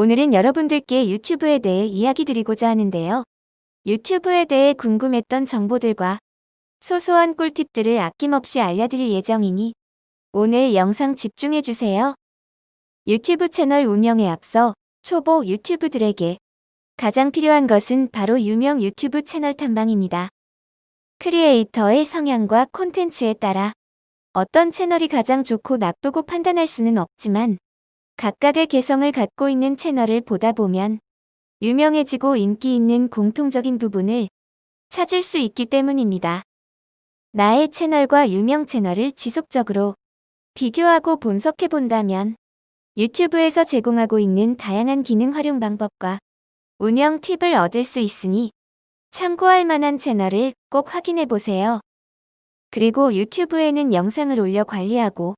오늘은 여러분들께 유튜브에 대해 이야기 드리고자 하는데요. 유튜브에 대해 궁금했던 정보들과 소소한 꿀팁들을 아낌없이 알려드릴 예정이니 오늘 영상 집중해주세요. 유튜브 채널 운영에 앞서 초보 유튜브들에게 가장 필요한 것은 바로 유명 유튜브 채널 탐방입니다. 크리에이터의 성향과 콘텐츠에 따라 어떤 채널이 가장 좋고 나쁘고 판단할 수는 없지만 각각의 개성을 갖고 있는 채널을 보다 보면 유명해지고 인기 있는 공통적인 부분을 찾을 수 있기 때문입니다. 나의 채널과 유명 채널을 지속적으로 비교하고 분석해 본다면 유튜브에서 제공하고 있는 다양한 기능 활용 방법과 운영 팁을 얻을 수 있으니 참고할 만한 채널을 꼭 확인해 보세요. 그리고 유튜브에는 영상을 올려 관리하고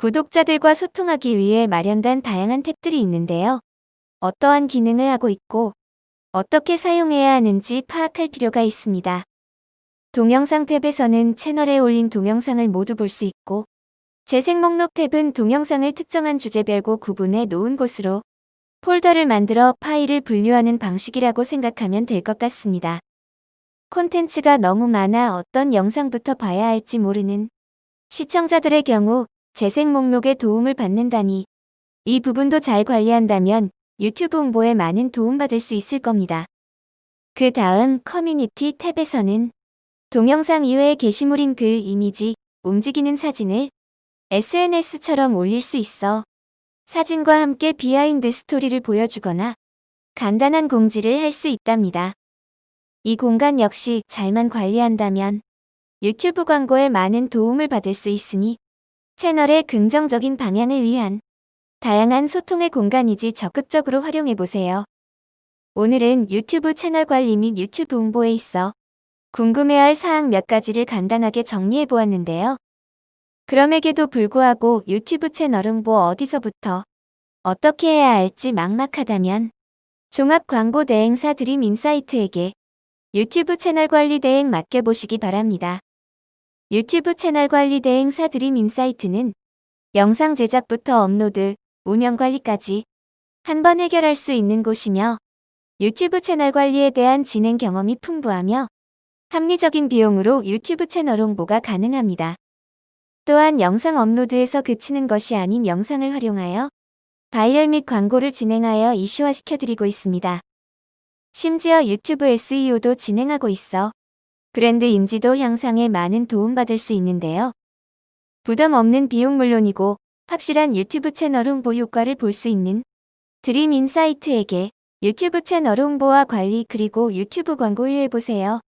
구독자들과 소통하기 위해 마련된 다양한 탭들이 있는데요. 어떠한 기능을 하고 있고 어떻게 사용해야 하는지 파악할 필요가 있습니다. 동영상 탭에서는 채널에 올린 동영상을 모두 볼 수 있고 재생 목록 탭은 동영상을 특정한 주제별고 구분해 놓은 곳으로 폴더를 만들어 파일을 분류하는 방식이라고 생각하면 될 것 같습니다. 콘텐츠가 너무 많아 어떤 영상부터 봐야 할지 모르는 시청자들의 경우 재생 목록에 도움을 받는다니 이 부분도 잘 관리한다면 유튜브 홍보에 많은 도움받을 수 있을 겁니다. 그 다음 커뮤니티 탭에서는 동영상 이외의 게시물인 글, 이미지, 움직이는 사진을 SNS처럼 올릴 수 있어 사진과 함께 비하인드 스토리를 보여주거나 간단한 공지를 할 수 있답니다. 이 공간 역시 잘만 관리한다면 유튜브 광고에 많은 도움을 받을 수 있으니 채널의 긍정적인 방향을 위한 다양한 소통의 공간이지 적극적으로 활용해 보세요. 오늘은 유튜브 채널 관리 및 유튜브 홍보에 있어 궁금해할 사항 몇 가지를 간단하게 정리해 보았는데요. 그럼에게도 불구하고 유튜브 채널 홍보 어디서부터 어떻게 해야 할지 막막하다면 종합 광고 대행사 드림 인사이트에게 유튜브 채널 관리 대행 맡겨보시기 바랍니다. 유튜브 채널 관리 대행사 드림 인사이트는 영상 제작부터 업로드, 운영 관리까지 한 번 해결할 수 있는 곳이며 유튜브 채널 관리에 대한 진행 경험이 풍부하며 합리적인 비용으로 유튜브 채널 홍보가 가능합니다. 또한 영상 업로드에서 그치는 것이 아닌 영상을 활용하여 바이럴 및 광고를 진행하여 이슈화시켜드리고 있습니다. 심지어 유튜브 SEO도 진행하고 있어 브랜드 인지도 향상에 많은 도움받을 수 있는데요. 부담 없는 비용 물론이고 확실한 유튜브 채널 홍보 효과를 볼 수 있는 드림 인사이트에게 유튜브 채널 홍보와 관리 그리고 유튜브 광고 유해보세요.